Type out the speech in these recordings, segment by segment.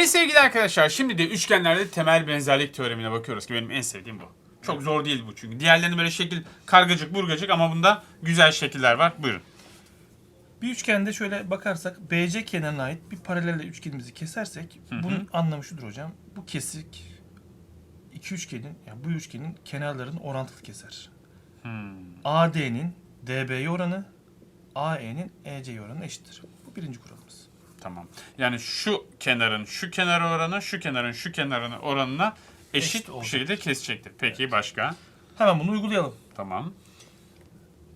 Evet sevgili arkadaşlar şimdi de üçgenlerde temel benzerlik teoremine bakıyoruz ki benim en sevdiğim bu. Çok zor değil bu çünkü. Diğerlerinin böyle şekil kargacık burgacık ama bunda güzel şekiller var. Buyurun. Bir üçgende şöyle bakarsak BC kenarına ait bir paralelle üçgenimizi kesersek bunun anlamı şudur hocam. Bu kesik iki üçgenin yani bu üçgenin kenarlarını orantılı keser. Hmm. AD'nin DB'ye oranı AE'nin EC'ye oranı eşittir. Bu birinci kuralımız. Tamam. Yani şu kenarın şu kenarı oranı şu kenarın şu kenarına oranına eşit, Eşit bir şekilde kesecektir. Peki başka? Hemen bunu uygulayalım. Tamam.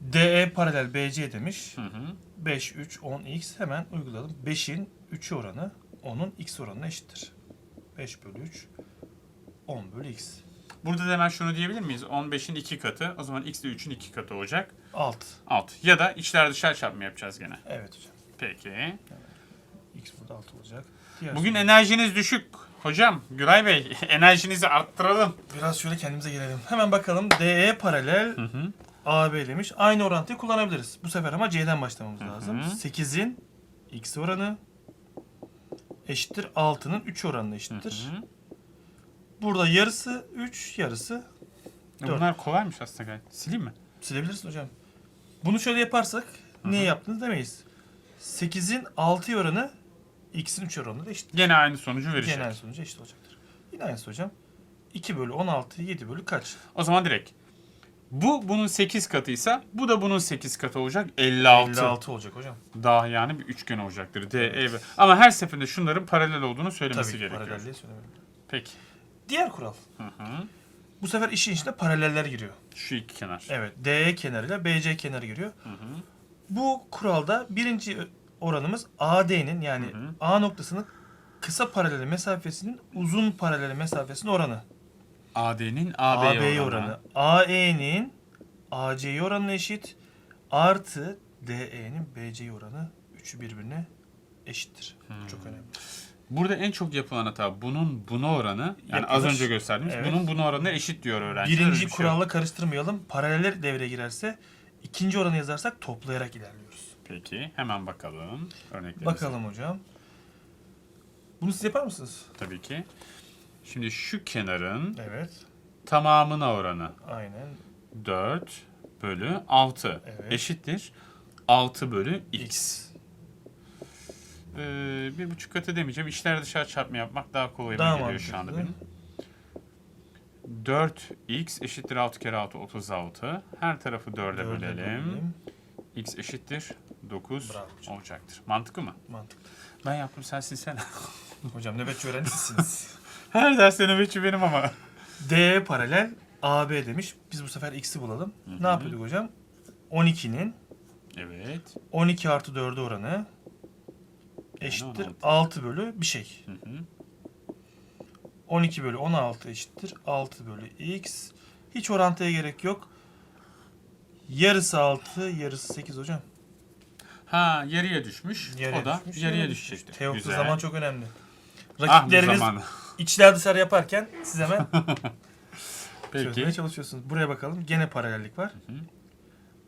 DE paralel BC demiş. Hı hı. 5, 3, 10, x hemen uygulayalım. 5'in 3'ü oranı 10'un x oranına eşittir. 5 bölü 3, 10 bölü x. Burada da hemen şunu diyebilir miyiz? 15'in 2 katı. O zaman x de 3'ün 2 katı olacak. 6. 6. Ya da içler dışlar çarpımı yapacağız gene. Evet hocam. Peki. X burada 6 olacak. Diğer Bugün enerjiniz düşük. Hocam, Güray Bey, enerjinizi arttıralım. Biraz şöyle kendimize gelelim. Hemen bakalım. DE paralel hı. AB demiş. Aynı orantıyı kullanabiliriz. Bu sefer ama C'den başlamamız lazım. hı. 8'in x oranı eşittir 6'nın 3 oranına eşittir. Hı. Burada yarısı 3, yarısı Dört. Bunlar kolaymış aslında gayet. Sileyim mi? Silebilirsin hocam. Bunu şöyle yaparsak niye yaptınız demeyiz. 8'in 6 oranı x'in 3 oranına da eşit. Gene aynı sonucu verecek. Genel sonucu eşit olacaktır. Yine aynısı hocam. 2 bölü 16, 7 bölü kaç? O zaman direkt. Bu bunun 8 katıysa bu da bunun 8 katı olacak. 56. 56 olacak hocam. Daha yani bir üçgen olacaktır. D, E ve... Ama her seferinde şunların paralel olduğunu söylemesi Tabii ki gerekiyor. paralelliği söylemedim. Peki. Diğer kural. Hı hı. Bu sefer işin içine paraleller giriyor. Şu iki kenar. Evet. DE kenarıyla BC kenarı giriyor. Hı hı. Bu kuralda birinci oranımız AD'nin yani Hı hı. A noktasının kısa paralel mesafesinin uzun paralel mesafesinin oranı. AD'nin AB'ye AB'ye oranı. oranı. AE'nin AC'ye oranına eşit. Artı DE'nin BC'ye oranı. Üçü birbirine eşittir. Hmm. Çok önemli. Burada en çok yapılan hata bunun buna oranı. Yani Yapılır. az önce gösterdiğimiz Evet. bunun buna oranı eşit diyor öğrenciler. Öyle Birinci bir şey kuralla karıştırmayalım. Paraleller devreye girerse ikinci oranı yazarsak toplayarak ilerliyoruz. Peki hemen bakalım. Örneklerimize. Bakalım hocam. Bunu siz yapar mısınız? Tabii ki. Şimdi şu kenarın Evet. tamamına oranı Aynen. 4 bölü 6 Evet. eşittir 6 bölü x. Ee, bir buçuk katı demeyeceğim. İçler dışarı çarpma yapmak daha kolay Daha geliyor şu anda mantıklı. benim. 4x eşittir 6 kere 6 36. Her tarafı 4'e Dörde bölelim. bölelim. x eşittir 9 Bravo hocam. olacaktır. Mantıklı mı? Mantıklı. Ben yaptım sen silsene. Hocam nöbetçi öğrencisiniz. Her derste nöbetçi benim ama. D paralel AB demiş. Biz bu sefer x'i bulalım. Ne yapıyorduk hocam? 12'nin Evet. 12 artı 4'e oranı eşittir 16. 6 bölü bir şey. Hı hı. 12 bölü 16 eşittir 6 bölü x. Hiç orantıya gerek yok. Yarısı 6, yarısı 8 hocam. Ha yarıya düşmüş. Yarıya o da düşmüş, yarıya düşecekti. Güzel. zaman çok önemli. Ah Rakipleriniz zaman. içler dışarı yaparken siz hemen Peki. çözmeye çalışıyorsunuz. Buraya bakalım. Gene paralellik var. hı.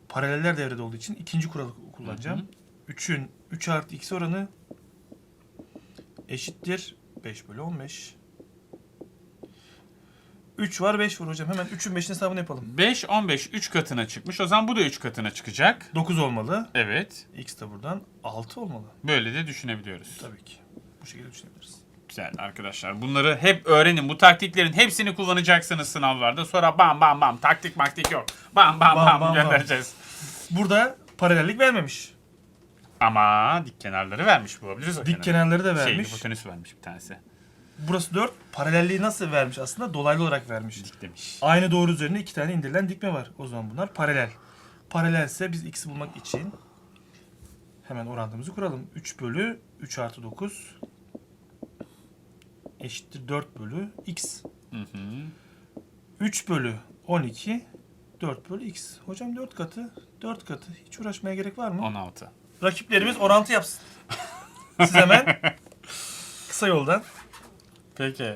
Paraleller devrede olduğu için ikinci kuralı kullanacağım. 3'ün 3 artı x oranı eşittir 5 bölü 15. 3 var 5 var hocam. Hemen 3'ün 5'in hesabını yapalım. 5 15 3 katına çıkmış. O zaman bu da 3 katına çıkacak. 9 olmalı. Evet. X de buradan 6 olmalı. Böyle de düşünebiliyoruz. Tabii ki. Bu şekilde düşünebiliriz. Güzel arkadaşlar. Bunları hep öğrenin. Bu taktiklerin hepsini kullanacaksınız sınavlarda. Sonra bam bam bam taktik maktik yok. Bam bam Bam, bam, bam, bam. göndereceğiz. Burada paralellik vermemiş. Ama dik kenarları vermiş bulabiliriz o Dik kenarları da vermiş. Şey, hipotenüsü vermiş bir tanesi. Burası 4. Paralelliği nasıl vermiş aslında? Dolaylı olarak vermiş. Dik demiş. Aynı doğru üzerine iki tane indirilen dikme var. O zaman bunlar paralel. Paralelse biz x'i bulmak için hemen orantımızı kuralım. 3 bölü 3 artı 9 eşittir 4 bölü x. Hı hı. 3 bölü 12 4 bölü x. Hocam 4 katı 4 katı. Hiç uğraşmaya gerek var mı? 16. Rakiplerimiz orantı yapsın. Siz hemen kısa yoldan. Peki.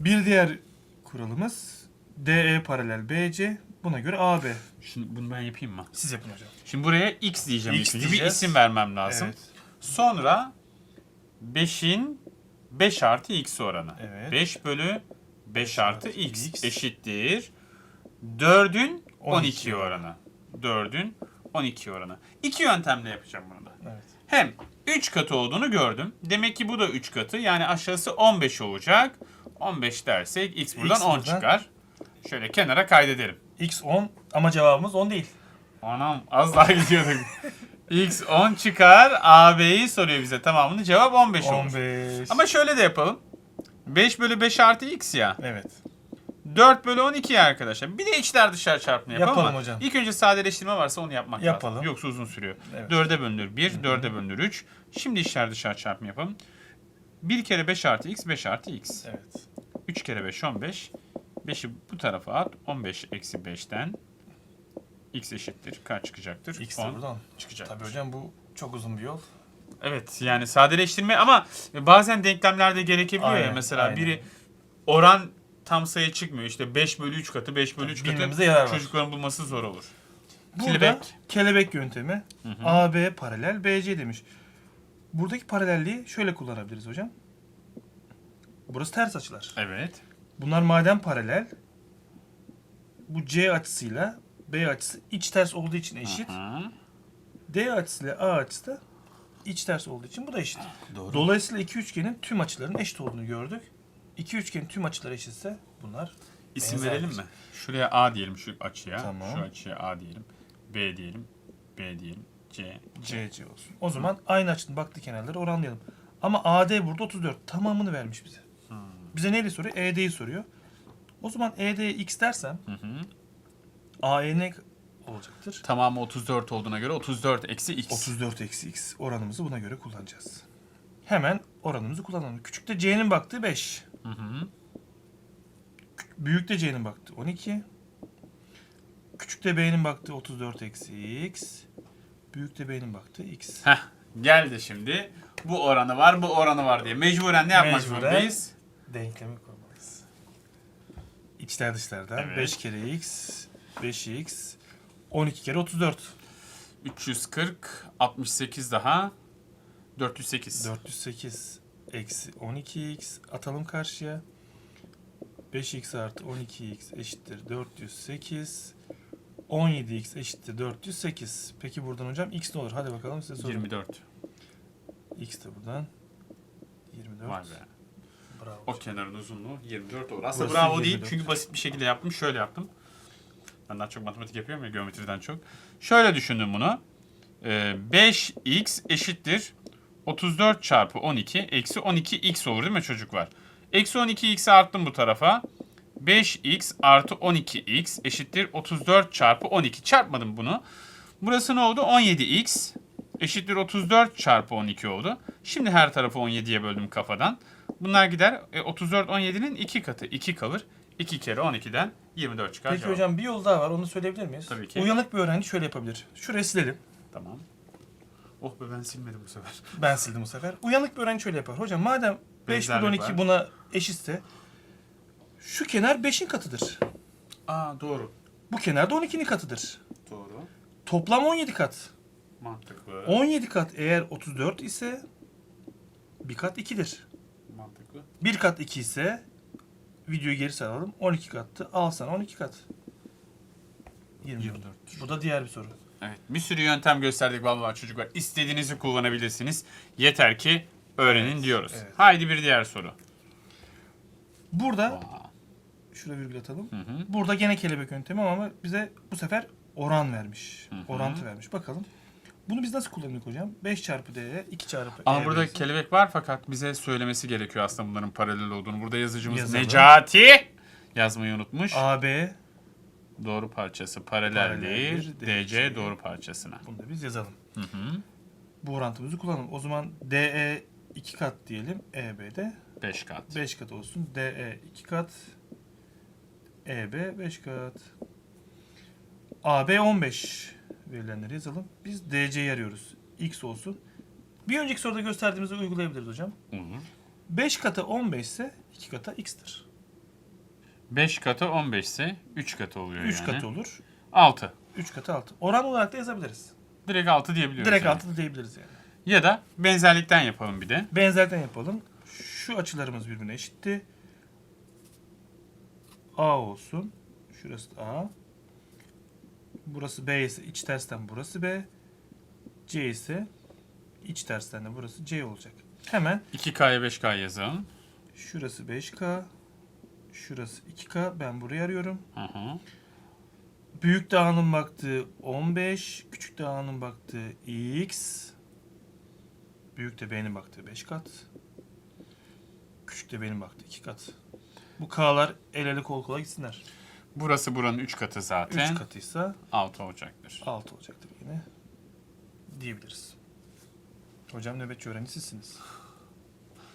Bir diğer kuralımız DE paralel BC. Buna göre AB. Şimdi bunu ben yapayım mı? Siz yapın hocam. Şimdi buraya x diyeceğim. X önce. Bir diyeceğiz. isim vermem lazım. Evet. Sonra 5'in 5 artı x oranı. Evet. 5 bölü 5 artı x, x. eşittir 4'ün 12, 12 oranı. 4'ün 12 oranı. İki yöntemle yapacağım bunu da. Evet. Hem 3 katı olduğunu gördüm. Demek ki bu da 3 katı. Yani aşağısı 15 olacak. 15 dersek x buradan X 10 buradan- çıkar. Şöyle kenara kaydedelim. X 10 ama cevabımız 10 değil. Anam az daha gidiyorduk. x 10 çıkar. AB'yi soruyor bize tamamını. Cevap 15 olur. 15. Ama şöyle de yapalım. 5 bölü 5 artı x ya. Evet. 4 bölü 12 ya arkadaşlar. Bir de içler dışarı çarpma yapalım, Yapalım ama hocam. İlk önce sadeleştirme varsa onu yapmak Yapalım. lazım. Yoksa uzun sürüyor. Evet. 4'e bölünür 1, 4'e bölünür 3. Şimdi içler dışarı çarpma yapalım. 1 kere 5 artı x, 5 artı x. Evet. 3 kere 5, 15. 5'i bu tarafa at. 15 eksi 5'ten x eşittir. Kaç çıkacaktır? X de 10 buradan. çıkacaktır. Tabii hocam bu çok uzun bir yol. Evet yani sadeleştirme ama bazen denklemlerde gerekebiliyor ya. Aynen, Mesela aynen. biri oran tam sayı çıkmıyor. İşte 5 bölü 3 katı, 5 bölü 3 katı. Bilmemize yarar var. Çocukların bulması zor olur. Burada Kelebek. kelebek, yöntemi. AB paralel BC demiş. Buradaki paralelliği şöyle kullanabiliriz hocam. Burası ters açılar. Evet. Bunlar madem paralel bu C açısıyla B açısı iç ters olduğu için eşit. Aha. D açısıyla A açısı da iç ters olduğu için bu da eşit. Doğru. Dolayısıyla iki üçgenin tüm açılarının eşit olduğunu gördük. İki üçgenin tüm açıları eşitse bunlar İsim verelim mi? Şuraya A diyelim şu açıya. Tamam. Şu açıya A diyelim. B diyelim. B diyelim. C. CC olsun. O zaman aynı açının baktığı kenarları oranlayalım. Ama AD burada 34. Tamamını vermiş bize. Bize neyle soruyor? ED'yi soruyor. O zaman ED'ye x dersem Hı hı. AE ne olacaktır? Tamamı 34 olduğuna göre 34 eksi x. 34 eksi x oranımızı buna göre kullanacağız. Hemen oranımızı kullanalım. Küçükte C'nin baktığı 5. Hı hı. Büyükte C'nin baktığı 12. Küçükte B'nin baktığı 34 eksi x. Büyükte B'nin baktığı x. Heh. Geldi şimdi. Bu oranı var, bu oranı var diye. Mecburen ne yapmak Mecburen. zorundayız? Denklemi kurmalıyız. İçler dışlardan Evet. 5 kere x, 5x, 12 kere 34. 340, 68 daha. 408. 408 eksi 12x atalım karşıya. 5x artı 12x eşittir 408. 17x eşittir 408. Peki buradan hocam x ne olur? Hadi bakalım size sorayım. 24. x de buradan 24. Vay be. Bravo. O kenarın uzunluğu 24 olur. Aslında Burası bravo değil 24. çünkü basit bir şekilde yaptım. Şöyle yaptım. Ben daha çok matematik yapıyorum ya geometriden çok. Şöyle düşündüm bunu. Ee, 5x eşittir 34 çarpı 12 eksi 12x olur değil mi çocuklar? Eksi 12x'i arttım bu tarafa. 5x artı 12x eşittir 34 çarpı 12. Çarpmadım bunu. Burası ne oldu? 17x eşittir 34 çarpı 12 oldu. Şimdi her tarafı 17'ye böldüm kafadan. Bunlar gider. E, 34 17'nin 2 katı. 2 kalır. 2 kere 12'den 24 çıkar. Peki cevap. hocam bir yol daha var. Onu söyleyebilir miyiz? Tabii ki. Uyanık bir öğrenci şöyle yapabilir. Şurayı silelim. Tamam. Oh be ben silmedim bu sefer. Ben sildim bu sefer. Uyanık bir öğrenci şöyle yapar. Hocam madem 5 bölü Benzerlik 12 var. buna eşitse şu kenar 5'in katıdır. Aa doğru. Bu kenar da 12'nin katıdır. Doğru. Toplam 17 kat. Mantıklı. 17 kat eğer 34 ise bir kat 2'dir. Mantıklı. Bir kat 2 ise videoyu geri saralım. 12 kattı. Al sana 12 kat. 24. 24. Bu da diğer bir soru. Evet. Bir sürü yöntem gösterdik vallahi çocuklar. İstediğinizi kullanabilirsiniz. Yeter ki öğrenin diyoruz. evet. Haydi bir diğer soru. Burada şurada virgül atalım. Hı. Burada gene kelebek yöntemi ama bize bu sefer oran vermiş. Orantı vermiş. Bakalım. Bunu biz nasıl kullanıyoruz hocam? 5 çarpı D'ye 2 çarpı Ama E burada kelebek var fakat bize söylemesi gerekiyor aslında bunların paralel olduğunu. Burada yazıcımız Yazalım. Necati yazmayı unutmuş. AB Doğru parçası paraleldir. Paraleldir, DC DC. doğru parçasına. bunu da biz yazalım. Hı hı. Bu orantımızı kullanalım. O zaman DE 2 kat diyelim. EB de 5 kat. 5 kat olsun. DE 2 kat. EB 5 kat. AB 15 verilenleri yazalım. Biz DC'yi arıyoruz. X olsun. Bir önceki soruda gösterdiğimizi uygulayabiliriz hocam. Olur. 5 katı 15 ise 2 kata x'tir. 5 katı 15 ise 3 katı oluyor 3 yani. katı olur. 6. 3 katı 6. Oran olarak da yazabiliriz. Direkt 6 diyebiliyoruz. Direkt yani. 6 da diyebiliriz yani. Ya da benzerlikten yapalım bir de. Benzerden yapalım. Şu açılarımız birbirine eşitti. A olsun. Şurası da A. Burası B ise iç tersten burası B. C ise iç tersten de burası C olacak. Hemen 2K'ya 5K yazalım. şurası 5K. Şurası 2K. Ben burayı arıyorum. Hı hı. Büyük dağının baktığı 15, küçük dağının baktığı x. Büyük de B'nin baktığı 5 kat. Küçük de B'nin baktığı 2 kat. Bu K'lar el ele kol kola gitsinler. Burası buranın 3 katı zaten. 3 katıysa 6 olacaktır. 6 olacaktır yine. Diyebiliriz. Hocam nöbetçi öğrencisisiniz.